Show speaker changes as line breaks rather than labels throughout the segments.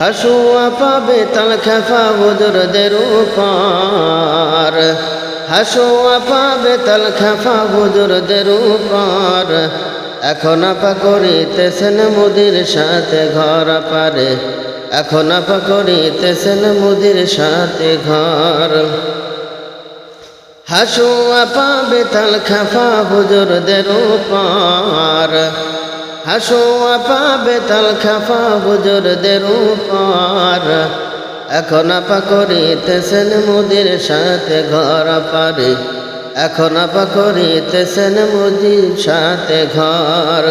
হাসুয়া পাবে তাল খেফা বুজুরদের উপর। হাসুয়া পাবে তাল খেফা বুজুরদের উপর। এখন আপা করিতেছেন মুদির সাথে ঘর পারে। এখন আপা করিতেছেন মুদির সাথে ঘর। হাসুয়া পাবে তাল খেফা বুজুরদের উপর। হাসুয়া পাবে তাল খাফা হুজুরদের উপর। এখন আপা করিতেছেন মুদির সাথে ঘর পারে এখন আপা করিতেছেন মুদির সাথে ঘর।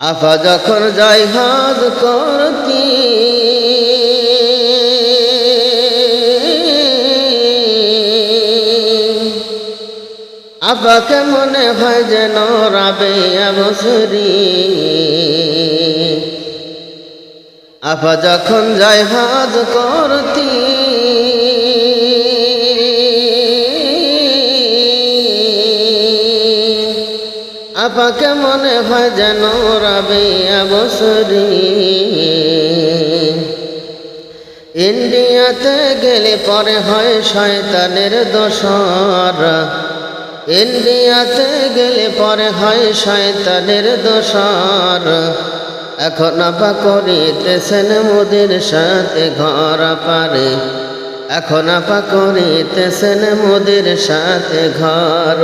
আফা যখন যাই হজ করতি আপাকে মনে হয় যেন রাবে বসরি আপা যখন যাই হাজ করতি আপাকে মনে হয় যেন রাবে বসরি ইন্ডিয়াতে গেলে পরে হয় শয়তানের দোসর। ইন্ডিয়াতে গেলে পরে হয় শয়তানের দোসর এখন আপা করিতেছেন মোদের সাথে ঘর পারে এখন আপা করিতেছেন মোদের সাথে ঘর।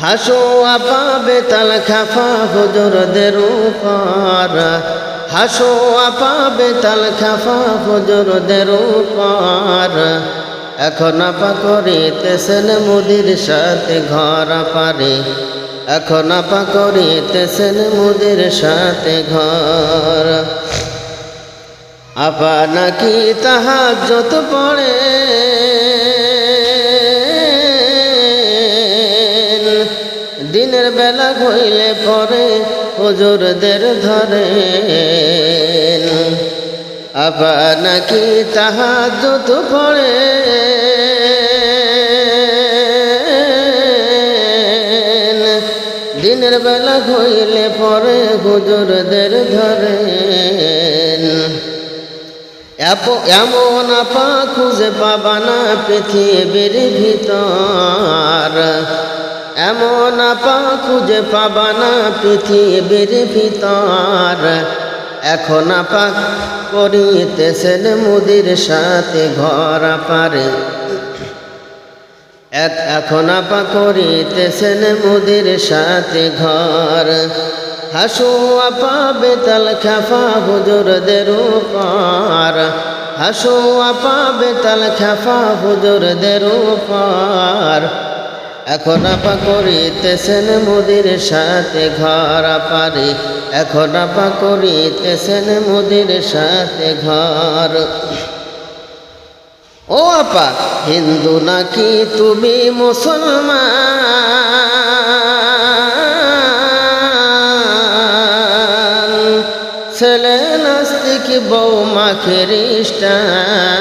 হাসো আপা বেতাল খাফা হুজুরদের উপর। হাসো আপা বেতাল খাফা হুজুরদের উপর। এখন আপা করিতেছেন মুদির সাথে ঘর পারে। এখন আপা করিতেছেন মুদির সাথে ঘর। আপা নাকি তাহা যত পড়ে। দিনের বেলা হইলে পরে হুজুরদের ধরে। আপা নাকি পড়ে। দিনের বেলা হইলে পরে হুজুরদের ধরে এমন আপা খুঁজে পাবা না পৃথিবীর ভিতর। এমন আপা খুঁজে পাবা না পৃথিবীর ভিতর। এখন আপা করিতেছেন মুদির সাথে ঘর পারে এখন আপা করিতেছেন মুদির সাথে ঘর। হাসু আপা বেতাল খাফা হুজুরদের উপর। হাসু আপা বেতাল খাফা হুজুরদের উপর। এখন আপা করিতেছেন মুদির সাথে ঘর পারে এখন আপা করিতেছেন মুদির সাথে ঘর। ও আপা, হিন্দু নাকি তুমি মুসলমান? ছেলে নাস্তিক বৌমা খ্রিস্টান।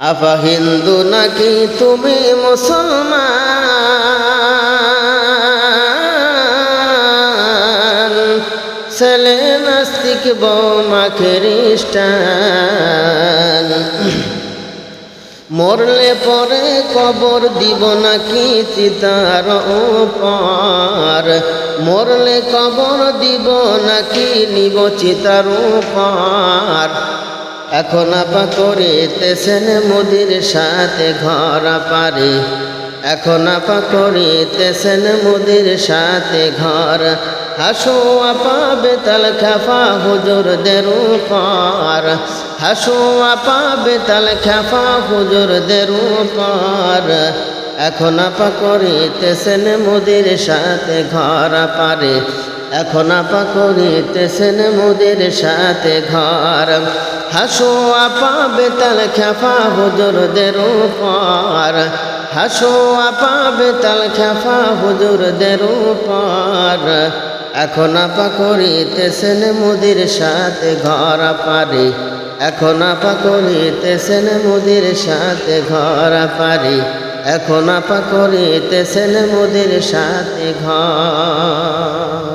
আপা হিন্দু নাকি তুমি মুসলমান? ছেলে নাস্তিক, বৌমা খ্রিস্টান? মরলে পরে কবর দিব নাকি চিতার পার মরলে কবর দিব নাকি নিব চিতার পার এখন আপা করিতেছেন মুদির সাথে ঘর পারি এখন আপা করিতেছেন মুদির সাথে ঘর। হাসো আপা বেতাল খাফা হুজুরদের উপর। হাসো আপা বেতাল খাফা হুজুরদের উপর। এখন আপা করিতেছেন মুদির সাথে ঘর পারে এখন আপা করিতেছেন মুদির সাথে ঘর। হাসো আপা, বেতাল খেফা হুজুরদের উপর। হাসো আপা, বেতাল খেফা হুজুরদের উপর। এখন আপা করিতেছেন মুদির সাথে ঘর পারি। এখন আপা করিতেছেন মুদির সাথে ঘর পারি। এখন আপা করিতেছেন মুদির সাথে ঘর।